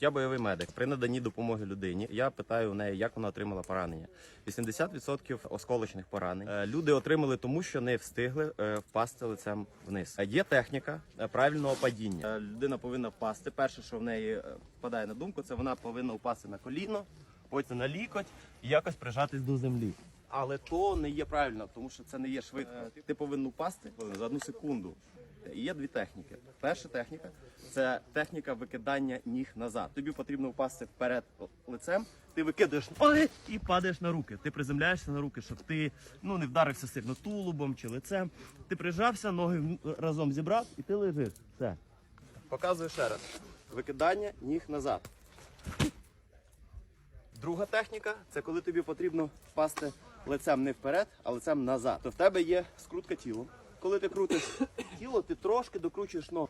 Я бойовий медик. При наданні допомоги людині я питаю у неї, як вона отримала поранення. 80% осколочних поранень е, люди отримали тому, що не встигли е, впасти лицем вниз. Е, Є техніка правильного падіння. Людина повинна впасти. Перше, що в неї впадає на думку, це вона повинна впасти на коліно, потім на лікоть і якось прижатись до землі. Але то не є правильно, тому що це не є швидко. Ти повинен упасти за одну секунду. І Є дві техніки. Перша техніка це техніка викидання ніг назад. Тобі потрібно впасти вперед лицем, ти викидаєш ноги і падаєш на руки. Ти приземляєшся на руки, щоб ти ну не вдарився сильно тулубом чи лицем. Ти прижався, ноги разом зібрав і ти лежиш. Все. Показую ще раз. Викидання ніг назад. Друга техніка це коли тобі потрібно впасти лицем не вперед, а лицем назад. То в тебе є скрутка тілом. Коли ти крутиш тіло, ти трошки докручуєш ногу.